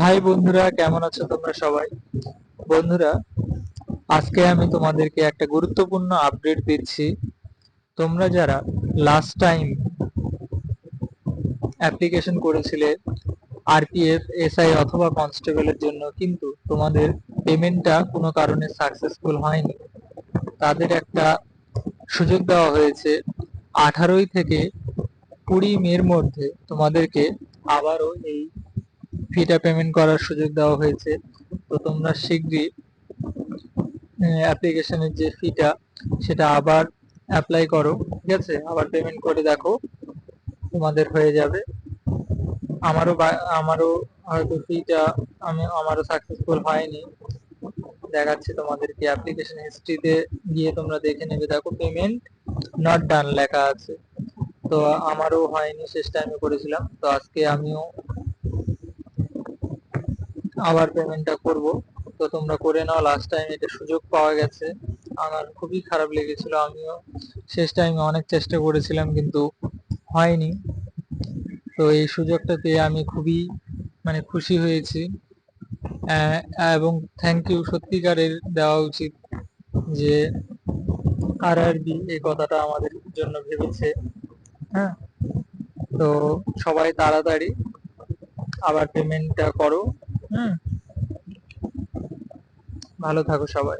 High বন্ধুরা, কেমন আছো তোমরা সবাই? বন্ধুরা, আজকে আমি তোমাদেরকে একটা গুরুত্বপূর্ণ আপডেট দিচ্ছি। তোমরা যারা লাস্ট টাইম অ্যাপ্লিকেশন করেছিলে আরপিএফ এসআই অথবা কনস্টেবলের জন্য, কিন্তু তোমাদের পেমেন্টটা কোনো কারণে সাকসেসফুল হয়নি। তাদের একটা সুযোগ দেওয়া হয়েছে, আঠারোই থেকে কুড়ি মের মধ্যে তোমাদেরকে আবারও এই ফিটা পেমেন্ট করার সুযোগ দেওয়া হয়েছে। তো তোমরা শীঘ্রই অ্যাপ্লিকেশনের যে ফিটা, সেটা আবার অ্যাপ্লাই করো, ঠিক আছে? আবার পেমেন্ট করে দেখো, তোমাদের হয়ে যাবে। আমারও আমারও হয়তো ফিটা, আমি, আমারও সাকসেসফুল হয়নি। দেখাচ্ছি তোমাদেরকে অ্যাপ্লিকেশন হিস্ট্রিতে গিয়ে তোমরা দেখে নেবে। দেখো পেমেন্ট নট ডান লেখা আছে। তো আমারও হয়নি, শেষ টাইমে করেছিলাম। তো আজকে আমিও আবার পেমেন্টটা করব। তো তোমরা করে নাও লাস্ট টাইম এটা সুযোগ পাওয়া গেছে। আমার খুবই খারাপ লেগেছিল, আমিও শেষ টাইমে অনেক চেষ্টা করেছিলাম, কিন্তু হয়নি। তো এই সুযোগটা পেয়ে আমি খুবই মানে খুশি হয়েছি। এবং থ্যাংক ইউ সত্যিকারের দেওয়া উচিত যে আর আর বি এই কথাটা আমাদের জন্য ভেবেছে। হ্যাঁ? তো সবাই তাড়াতাড়ি আবার পেমেন্টটা করো। হুম ভালো থাকো সবাই।